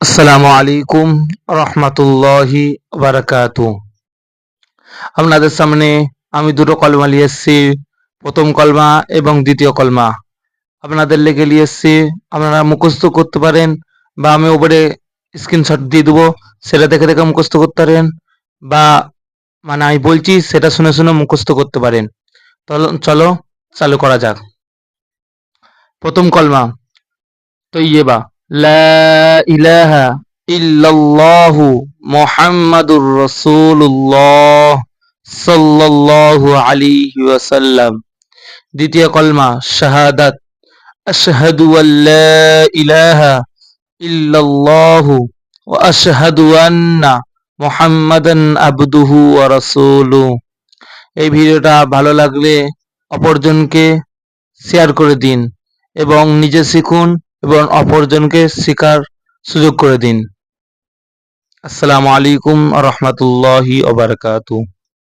আসসালামু আলাইকুম রহমতুল্লাহি বারাকাতু। আপনাদের সামনে আমি দুটো কলমা নিয়ে এসেছি। প্রথম কলমা এবং দ্বিতীয় কলমা। আপনাদের লেগে নিয়ে এসেছি। আপনারা মুখস্থ করতে পারেন বা আমি ওপরে স্ক্রিনশট দিয়ে দেবো। সেটা দেখে দেখে মুখস্থ করতে পারেন বা মানে আমি বলছি সেটা শুনে শুনে মুখস্থ করতে পারেন। চলো চলো করা যাক। প্রথম কলমা, তৈয়বা। লা ইলাহা ইল্লাল্লাহু মুহাম্মাদুর রাসূলুল্লাহ সাল্লাল্লাহু আলাইহি দ্বিতীয় কলমা, শাহাদাত। আশহাদু ইলাহা ইল্লাল্লাহু ওয়া আশহাদু আন্না মুহাম্মাদান এই ভিডিওটা ভালো লাগলে অপরজনকে শেয়ার করে দিন এবং নিজে শিখুন এবং অপরজনকে শিকার সুযোগ করে দিন। আসসালামু আলাইকুম রহমতুল্লাহি ওবরকাতু